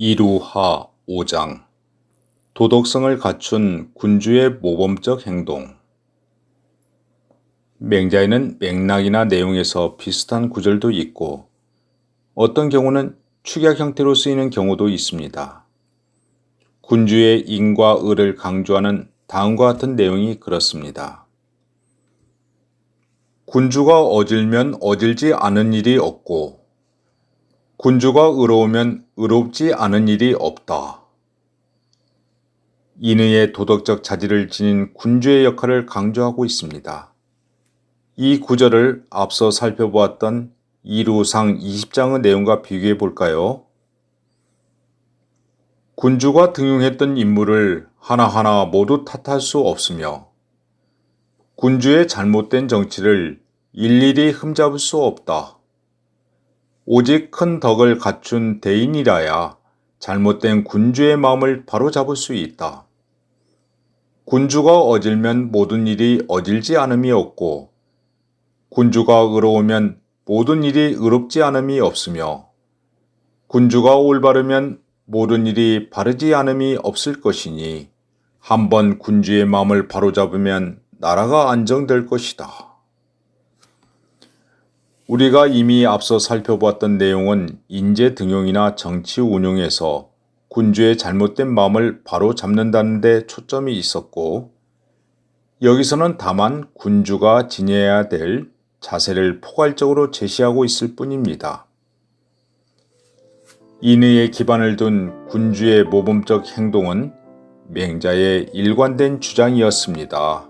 이루하 5장 도덕성을 갖춘 군주의 모범적 행동 맹자에는 맥락이나 내용에서 비슷한 구절도 있고 어떤 경우는 축약 형태로 쓰이는 경우도 있습니다. 군주의 인과 의를 강조하는 다음과 같은 내용이 그렇습니다. 군주가 어질면 어질지 않은 일이 없고 군주가 의로우면 의롭지 않은 일이 없다. 인의의 도덕적 자질을 지닌 군주의 역할을 강조하고 있습니다. 이 구절을 앞서 살펴보았던 이루상 20장의 내용과 비교해 볼까요? 군주가 등용했던 인물을 하나하나 모두 탓할 수 없으며 군주의 잘못된 정치를 일일이 흠잡을 수 없다. 오직 큰 덕을 갖춘 대인이라야 잘못된 군주의 마음을 바로잡을 수 있다. 군주가 어질면 모든 일이 어질지 않음이 없고 군주가 의로우면 모든 일이 의롭지 않음이 없으며 군주가 올바르면 모든 일이 바르지 않음이 없을 것이니 한번 군주의 마음을 바로잡으면 나라가 안정될 것이다. 우리가 이미 앞서 살펴보았던 내용은 인재 등용이나 정치 운용에서 군주의 잘못된 마음을 바로 잡는다는 데 초점이 있었고, 여기서는 다만 군주가 지녀야 될 자세를 포괄적으로 제시하고 있을 뿐입니다. 인의에 기반을 둔 군주의 모범적 행동은 맹자의 일관된 주장이었습니다.